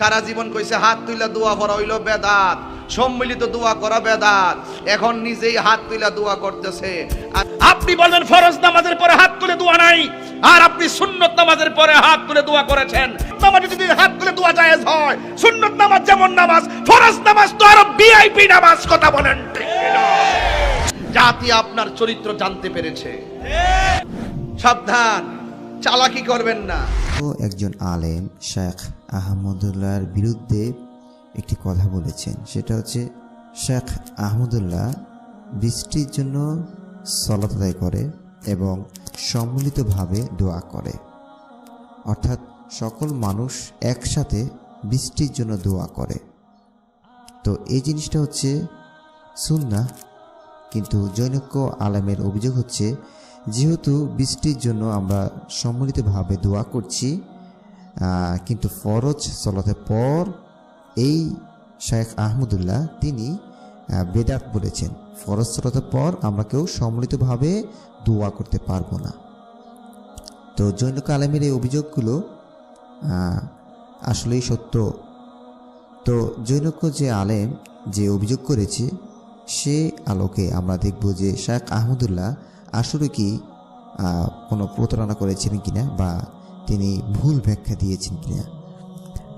সারা জীবন কইছে, হাত তুইলা দোয়া করা হইল বেদাত, সম্মিলিত দোয়া করা বেদাত। এখন নিজেই হাত তুইলা দোয়া করতেছে। আপনি বলবেন ফরজ নামাজের পরে হাত তুলে দোয়া নাই। আর আপনি সুন্নত নামাজের পরে হাত তুলে দোয়া করেছেন। নামাজে যদি হাত তুলে দোয়া জায়েজ হয়, সুন্নত নামাজ যেমন নামাজ, ফরজ নামাজ তো আরও ভিআইপি নামাজ কথা বলেন? জাতি আপনার চরিত্র জানতে পেরেছে। সাবধান, চালাকি করবেন না। একজন আলেম শেখ আহমদুল্লাহর বিরুদ্ধে একটি কথা বলেছেন। সেটা হচ্ছে, শেখ আহমদুল্লাহ বৃষ্টির জন্য সলাত আদায় করে এবং সম্মিলিতভাবে দোয়া করে। অর্থাৎ সকল মানুষ একসাথে বৃষ্টির জন্য দোয়া করে। তো এই জিনিসটা হচ্ছে সুন্না কিন্তু জৈনক্য আলেমের অভিযোগ হচ্ছে যেহেতু বৃষ্টির জন্য আমরা সম্মিলিতভাবে দোয়া করছি কিন্তু ফরজ চলাতে পর এই শেখ আহমদুল্লাহ তিনি বেদাত বলেছেন, ফরজ চলাতে পর আমরা কেউ সম্মিলিতভাবে দোয়া করতে পারব না। তো জৈনক আলেমের এই অভিযোগগুলো আসলেই সত্য। তো জৈনক্য যে আলেম যে অভিযোগ করেছে, সে আলোকে আমরা দেখব যে শেখ আহমদুল্লাহ আসলে কি কোনো প্রতারণা করেছিলেন কিনা বা তিনি ভুল ব্যাখ্যা দিয়েছেন কিনা?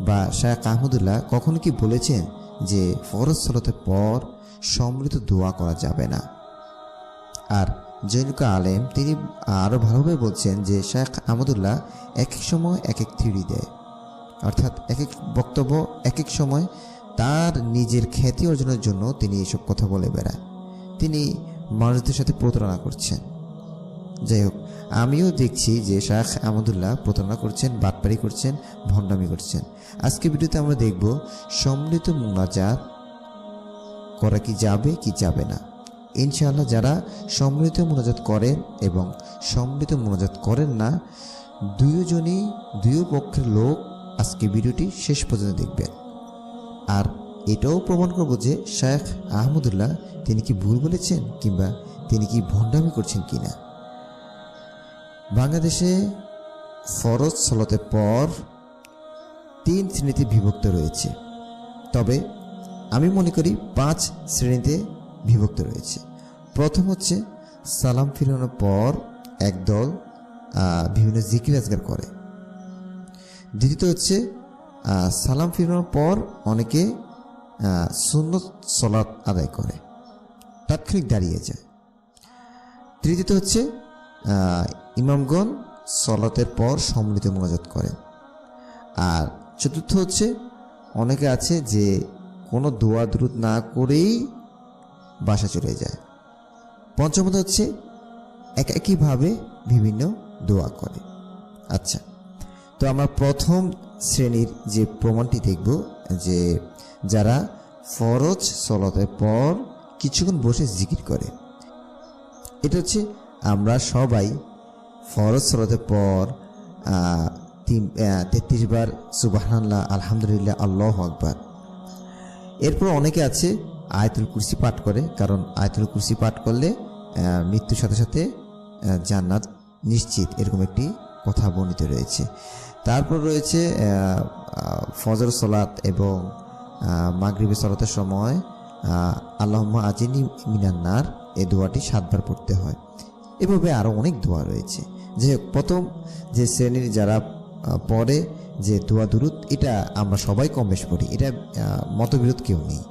বা শেখ আহমদুল্লাহ কখনো কি বলেছেন যে ফরজ সলতের পর সমৃদ্ধ দোয়া করা যাবে না? আর জৈনিক আলেম, তিনি আরও ভালোভাবে বলছেন যে শেখ আহমদুল্লাহ এক এক সময় এক এক থিওরি দেয়। অর্থাৎ এক এক বক্তব্য এক এক সময় তার নিজের খ্যাতি অর্জনের জন্য তিনি এসব কথা বলে বেড়ায়। তিনি মানুষদের সাথে প্রতারণা করছেন। যাই হোক, আমিও দেখছি যে শাহ আহমদুল্লাহ প্রতারণা করছেন, বাটপারি করছেন, ভণ্ডামি করছেন। আজকে ভিডিওতে আমরা দেখব, সম্মিলিত মোনাজাত করা কি যাবে কি যাবে না। ইনশাআল্লাহ যারা সম্মিলিত মোনাজাত করেন এবং সম্মিলিত মোনাজাত করেন না, দুইজনই দুই পক্ষের লোক আজকে ভিডিওটি শেষ পর্যন্ত দেখবেন। আর এটাও প্রমাণ করব যে শেখ আহমদুল্লাহ তিনি কি ভুল বলেছেন কিংবা তিনি কি ভণ্ডামি করছেন কিনা। বাংলাদেশে ফরজ সলতের পর তিন শ্রেণীতে বিভক্ত রয়েছে। তবে আমি মনে করি পাঁচ শ্রেণীতে বিভক্ত রয়েছে। প্রথম হচ্ছে সালাম ফিরানোর পর একদল বিভিন্ন জিকির আজগার করে। দ্বিতীয়ত হচ্ছে সালাম ফিরানোর পর অনেকে সুন্নত সলাৎ আদায় করে। তাৎক্ষণিক দাঁড়িয়ে যায়। তৃতীয়ত হচ্ছে ইমামগণ সলাতের পর সম্মিলিত মোনাজাত করেন। আর চতুর্থ হচ্ছে, অনেকে আছে যে কোনো দোয়া দ্রুত না করেই বাসা চলে যায়। পঞ্চমত হচ্ছে, এক একইভাবে বিভিন্ন দোয়া করে। আচ্ছা তো আমরা প্রথম শ্রেণির যে প্রমাণটি দেখব যে যারা ফরজ সলতের পর কিছুক্ষণ বসে জিকির করে। এটা হচ্ছে আমরা সবাই ফরজ সলতের পর তিন তেত্রিশ বার সুবাহান্লাহ আলহামদুলিল্লাহ, আল্লাহ আকবার। এরপর অনেকে আছে আয়তুল কুরসি পাঠ করে, কারণ আয়তুল কুরসি পাঠ করলে মৃত্যুর সাথে সাথে জান্নাত নিশ্চিত এরকম একটি কথা বর্ণিত রয়েছে। তারপর রয়েছে ফজর সলাত এবং মাগরিবের সলাতের সময় আল্লাহম্মা আজিনি মিনান্নার এই দোয়াটি সাতবার পড়তে হয়। এভাবে আরও অনেক দোয়া রয়েছে। যে প্রথম যে শ্রেণির যারা পড়ে যে দোয়া দুরুদ, এটা আমরা সবাই কম বেশ পড়ি। এটা মতবিরোধ কেউ নেই।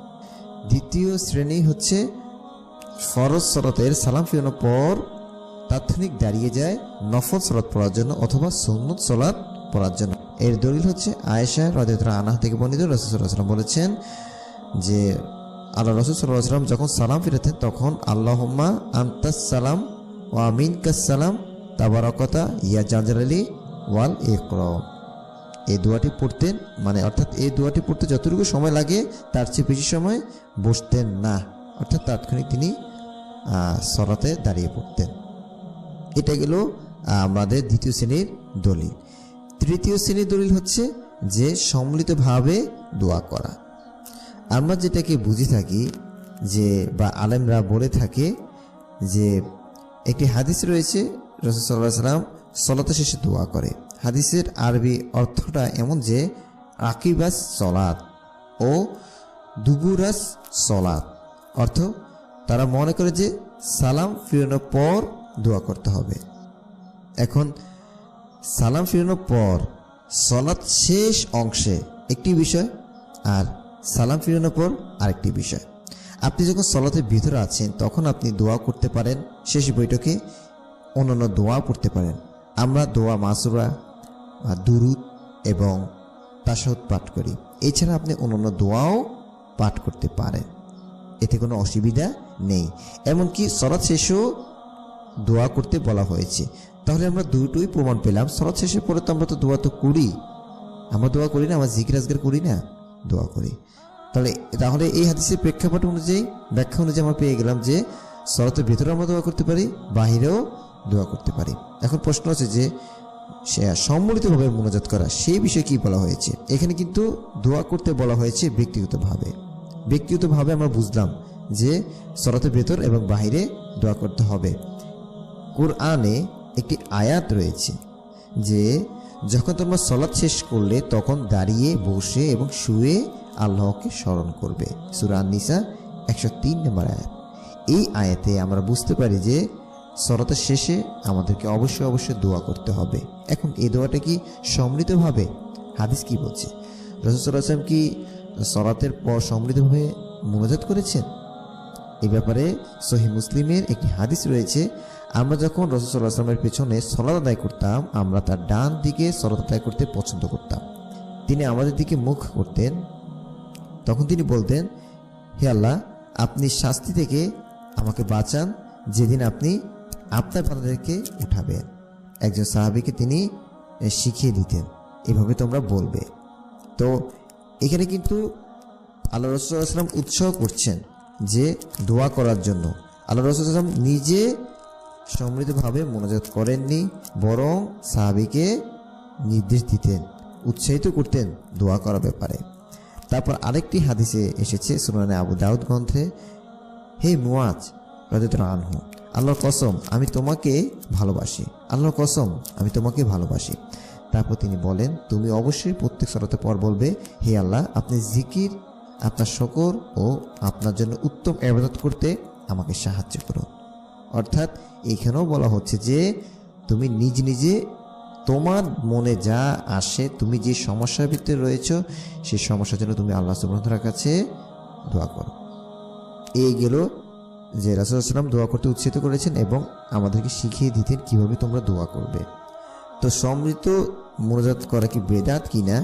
দ্বিতীয় শ্রেণি হচ্ছে ফরজ সলাতের সালাম ফিরানোর পর তাৎক্ষণিক দাঁড়িয়ে যায় নফল সলাৎ পড়ার জন্য অথবা সুন্নত সলাৎ পড়ার জন্য। এর দলিল হচ্ছে, আয়েশা রাদিয়াতুল্লাহ আনাহ থেকে বর্ণিত রসুল্লাহাম বলেছেন যে, আল্লাহ রসুল সাল্লাহ যখন সালাম ফিরাতেন তখন আল্লাহম্মা আন্তাস সালাম ও আমিন কাসালাম তাবারকতা ইয়া জাজার আলী ওয়াল ইকরম। এই দোয়াটি পড়তেন মানে অর্থাৎ এই দোয়াটি পড়তে যতটুকু সময় লাগে, তার চেয়ে বেশি সময় বসতেন না। অর্থাৎ তাৎক্ষণিক তিনি সরাতে দাঁড়িয়ে পড়তেন। এটা গেল আমাদের দ্বিতীয় শ্রেণির দলিল। তৃতীয় শ্রেণির দলিল হচ্ছে যে সম্মিলিতভাবে দোয়া করা। আমরা যেটাকে বুঝে থাকি যে বা আলেমরা বলে থাকে যে একটি হাদিস রয়েছে রসুল্লাহ সাল্লাম সলাতে শেষে দোয়া করে। হাদিসের আরবি অর্থটা এমন যে আকিবাস সলাদ ও দুবুরাস সলাদ অর্থ তারা মনে করে যে সালাম ফিরানোর পর দোয়া করতে হবে। এখন সালাম ফিরানোর পর সলাৎ শেষ অংশে একটি বিষয় আর সালাম ফিরানোর পর আরেকটি বিষয়। আপনি যখন সলাতের ভিতরে আছেন, তখন আপনি দোয়া করতে পারেন। শেষ বৈঠকে অন্যান্য দোয়া পড়তে পারেন। আমরা দোয়া মাসুরা দুরুদ এবং তাসাহুদ পাঠ করি। এছাড়া আপনি অন্যান্য দোয়াও পাঠ করতে পারেন। এতে কোনো অসুবিধা নেই। এমনকি সলাৎ শেষেও দোয়া করতে বলা হয়েছে। তাহলে আমরা দুটোই প্রমাণ পেলাম। সলাৎ শেষের পরে তো আমরা তো দোয়া তো করি। আমরা দোয়া করি না, আমরা আজগার করি না। দোয়া করি। তাহলে তাহলে এই হাদিসের প্রেক্ষাপট অনুযায়ী, ব্যাখ্যা অনুযায়ী আমরা পেয়ে গেলাম যে সলাতের ভেতরে আমরা দোয়া করতে পারি, বাহিরেও দোয়া করতে পারি। এখন প্রশ্ন আছে যে, সে সম্মিলিতভাবে মোনাজাত করা সেই বিষয়ে কি বলা হয়েছে? এখানে কিন্তু দোয়া করতে বলা হয়েছে ব্যক্তিগতভাবে। ব্যক্তিগতভাবে আমরা বুঝলাম যে সলাতের ভেতর এবং বাহিরে দোয়া করতে হবে। কোরআনে একটি আয়াত রয়েছে যে, যখন তোমরা সলাৎ শেষ করলে, তখন দাঁড়িয়ে, বসে এবং শুয়ে আল্লাহকে স্মরণ করবে। সুরান নিসা একশো তিন নম্বর আয়াত। এই আয়াতে আমরা বুঝতে পারি যে সলাতের শেষে আমাদেরকে অবশ্যই অবশ্যই দোয়া করতে হবে। এখন এই দোয়াটা কি সম্মিলিতভাবে হাদিস কি বলছে? রসুল আসলাম কি সলাতের পর সম্মিলিতভাবে মনোজাত করেছেন? এ ব্যাপারে সহি মুসলিমের একটি হাদিস রয়েছে আমরা যখন রসুল্লাহ আসলামের পেছনে সলাদ আদায় করতাম, আমরা তার ডান দিকে সলাদ আদায় করতে পছন্দ করতাম। তিনি আমাদের দিকে মুখ করতেন। তখন তিনি বলতেন, হে আল্লাহ, আপনি শাস্তি থেকে আমাকে বাঁচান, যেদিন আপনি আপনার পাতাদেরকে উঠাবেন। একজন সাহাবিকে তিনি শিখিয়ে দিতেন। এভাবে তোমরা বলবে। তো এখানে কিন্তু আল্লাহ রসুলাম উৎসাহ করছেন যে দোয়া করার জন্য। আল্লাহ রসুলাম নিজে সমৃদ্ধভাবে মনোজাত করেননি, বরং সাহাবিকে নির্দেশ দিতেন, উৎসাহিত করতেন দোয়া করার ব্যাপারে। তারপর আরেকটি হাদিসে এসেছে সুনানে আবু দাউদ গ্রন্থে, হে মুয়াজ রাজিত আনহু, আল্লাহর কসম, আমি তোমাকে ভালোবাসি। আল্লাহর কসম, আমি তোমাকে ভালোবাসি। তারপর তিনি বলেন, তুমি অবশ্যই প্রত্যেক সরাতে পর বলবে, হে আল্লাহ, আপনি জিকির, আপনার শকর ও আপনার জন্য উত্তম আবাদত করতে আমাকে সাহায্য করুন। অর্থাৎ এখানেও বলা হচ্ছে যে তুমি নিজ নিজে তোমার মনে যা আসে, তুমি যে সমস্যার ভিতরে রয়েছ, সেই সমস্যার জন্য তুমি আল্লাহ সুবহানাহু কাছে দোয়া করো। এই গেল যে রাসুলাম দোয়া করতে উৎসাহিত করেছেন এবং আমাদেরকে শিখিয়ে দিতেন কীভাবে তোমরা দোয়া করবে। তো সমৃদ্ধ মনোজাত করা কি বেদাত কিনা,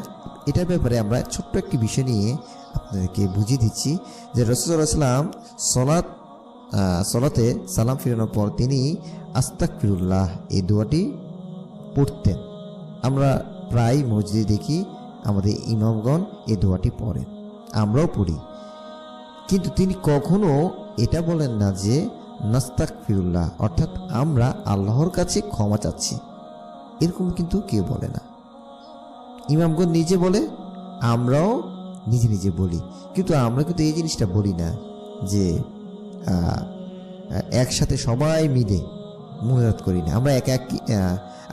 এটার ব্যাপারে আমরা ছোট্ট একটি বিষয় নিয়ে আপনাদেরকে বুঝিয়ে দিচ্ছি যে রসুলাম সলাৎ সলাতে সালাম ফিরানোর পর তিনি আস্তাক ফিরুল্লাহ এই দোয়াটি পড়তেন। আমরা প্রায় মসজিদে দেখি আমাদের ইমামগণ এই দোয়াটি পড়েন। আমরাও পড়ি। কিন্তু তিনি কখনো এটা বলেন না যে নাস্তাক ফিরুল্লাহ অর্থাৎ আমরা আল্লাহর কাছে ক্ষমা চাচ্ছি। এরকম কিন্তু কেউ বলে না। ইমামগণ নিজে বলে, আমরাও নিজে নিজে বলি। কিন্তু আমরা কিন্তু এই জিনিসটা বলি না যে একসাথে সবাই মিলে মনোজাত করি না। আমরা এক এক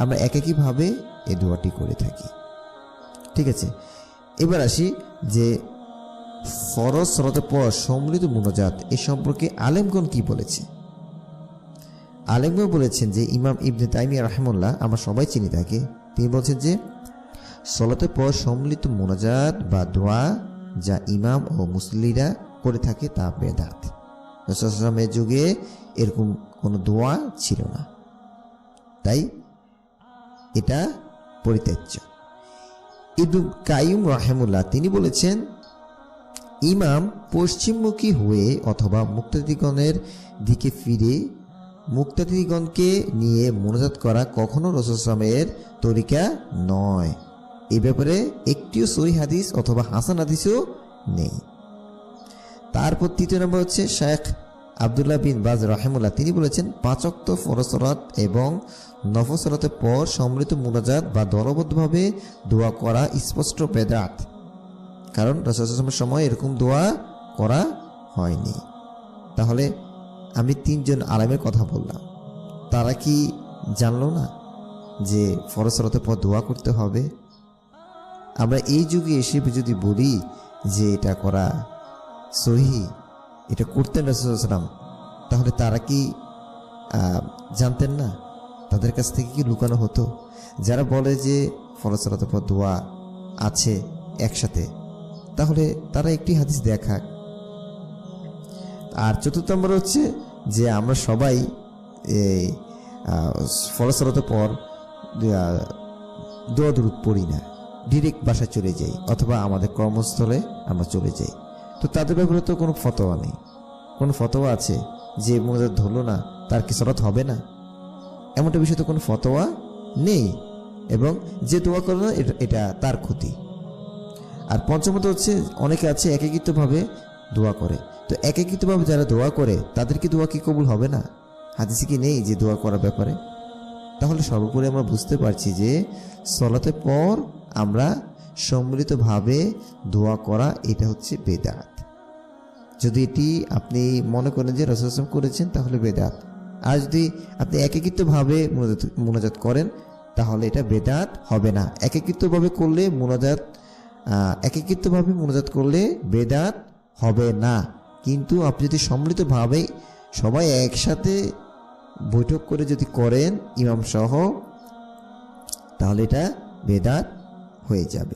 আমরা এক একইভাবে এই দোয়াটি করে থাকি। ঠিক আছে? এবার আসি যে ফরজ সলাতের পর সম্মিলিত মোনাজাত এ সম্পর্কে আলেমগণ কি বলেছে? আলেমগণ বলেছেন যে ইমাম ইবনে তাইমিয়া রাহমুল্লাহ আমরা সবাই চিনি তাকে, তিনি বলছেন যে সলাতের পর সম্মিলিত মোনাজাত বা দোয়া যা ইমাম ও মুসল্লিরা করে থাকে তা বেদাত। রসুলের যুগে এরকম কোনো দোয়া ছিল না। তাই এটা পরিত্যাজ্য। ইদু কাইম রাহেমুল্লাহ তিনি বলেছেন, ইমাম পশ্চিমমুখী হয়ে অথবা মুক্তাদিগণের দিকে ফিরে মুক্তাদিগণকে নিয়ে মনোজাত করা কখনো রসুলামের তরিকা নয়। এ ব্যাপারে একটিও সই হাদিস অথবা হাসান হাদিসও নেই। তারপর তৃতীয় নম্বর হচ্ছে শেখ আবদুল্লাহ বিন বাজ রাহেমুল্লাহ। তিনি বলেছেন পাঁচক্ত ফরসরাত এবং নফসরাতের পর সম্মিলিত মুনাজাত বা দলবদ্ধভাবে দোয়া করা স্পষ্ট বেদাত। কারণ রসুলের সময় এরকম দোয়া করা হয়নি। তাহলে আমি তিনজন আলেমের কথা বললাম। তারা কি জানলো না যে ফরসরতের পর দোয়া করতে হবে? আমরা এই যুগে এসে যদি বলি যে এটা করা সহি, এটা করতেন রসুলাম তাহলে তারা কি জানতেন না? তাদের কাছ থেকে কি লুকানো হতো? যারা বলে যে ফলসলাত দোয়া আছে একসাথে, তাহলে তারা একটি হাদিস দেখাক। আর চতুর্থ নম্বর হচ্ছে যে আমরা সবাই এই ফলসরত পর দোয়া দূর পড়ি না। ডিরেক্ট বাসায় চলে যাই, অথবা আমাদের কর্মস্থলে আমরা চলে যাই। তো তাদের ব্যাপারে তো কোনো ফতোয়া নেই। কোনো ফতোয়া আছে যে মোনাজাত ধরলো না, তার কি সরাত হবে না? এমনটা বিষয়ে তো কোনো ফতোয়া নেই। এবং যে দোয়া করে না এটা তার ক্ষতি। আর পঞ্চমত হচ্ছে, অনেকে আছে একাকিত্বভাবে দোয়া করে। তো একাকিত্বভাবে যারা দোয়া করে, তাদের কি দোয়া কি কবুল হবে না? হাদিসে কি নেই যে দোয়া করার ব্যাপারে? তাহলে সর্বোপরি আমরা বুঝতে পারছি যে সলাতের পর আমরা সম্মিলিতভাবে দোয়া করা, এটা হচ্ছে বেদাত। যদি এটি আপনি মনে করেন যে রসম করেছেন, তাহলে বেদাত। আর যদি আপনি একাকিত্বভাবে মোনাজাত- মোনাজাত করেন, তাহলে এটা বেদাত হবে না। একাকিত্বভাবে করলে মোনাজাত একাকিত্বভাবে মোনাজাত করলে বেদাত হবে না। কিন্তু আপনি যদি সম্মিলিতভাবে সবাই একসাথে বৈঠক করে যদি করেন, ইমাম সহ, তাহলে এটা বেদাত হয়ে যাবে।